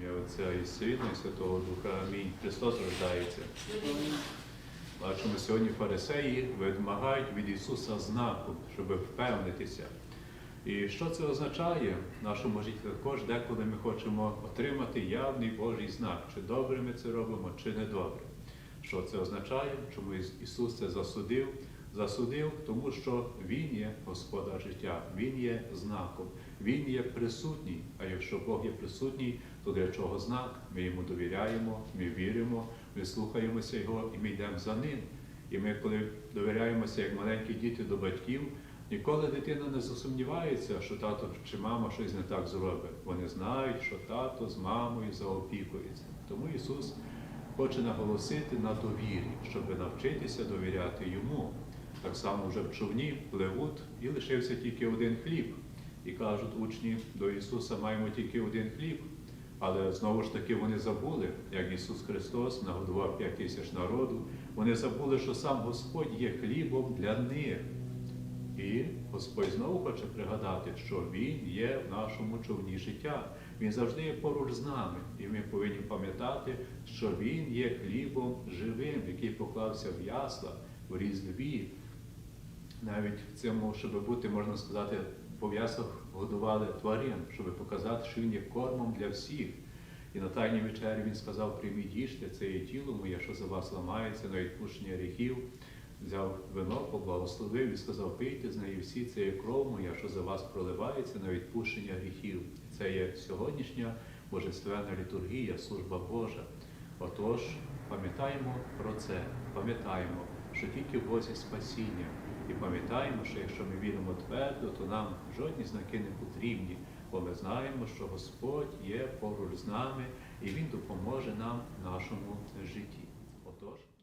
Ім'я Отця і Сина, і Святого Духа. Амінь. Христос рождається. Бачимо, сьогодні фарисеї вимагають від Ісуса знаку, щоб впевнитися. І що це означає в нашому житті? Також деколи ми хочемо отримати явний Божий знак, чи добре ми це робимо, чи не добре. Що це означає? Чому Ісус це засудив? Засудив, тому що Він є Господар життя, Він є знаком, Він є присутній. А якщо Бог є присутній, то для чого знак? Ми йому довіряємо, ми віримо, ми слухаємося Його і ми йдемо за ним. І ми, коли довіряємося як маленькі діти до батьків, ніколи дитина не засумнівається, що тато чи мама щось не так зробить. Вони знають, що тато з мамою заопікується. Тому Ісус хоче наголосити на довірі, щоб навчитися довіряти йому. Так само вже в човні пливуть і лишився тільки один хліб. І кажуть учні до Ісуса маємо тільки один хліб. Але знову ж таки вони забули, як Ісус Христос нагодував п'ять тисяч народу. Вони забули, що сам Господь є хлібом для них. І Господь знову хоче пригадати, що Він є в нашому човні життя. Він завжди є поруч з нами. І ми повинні пам'ятати, що Він є хлібом живим, який поклався в ясла, в різдві. Навіть в цьому, щоб бути, можна сказати, яслах годували тварин, щоб показати, що він є кормом для всіх. І на тайній вечері він сказав: прийміть їжте, це є тіло моє, що за вас ламається на відпущення гріхів. Взяв вино, поблагословив і сказав, пийте з неї всі, це є кров моя, що за вас проливається на відпущення гріхів. Це є сьогоднішня божественна літургія, служба Божа. Отож, пам'ятаємо про це, пам'ятаємо, що тільки в Бозі спасіння. І пам'ятаємо, що якщо ми віримо твердо, то нам жодні знаки не потрібні, бо ми знаємо, що Господь є поруч з нами і Він допоможе нам в нашому житті. Отож.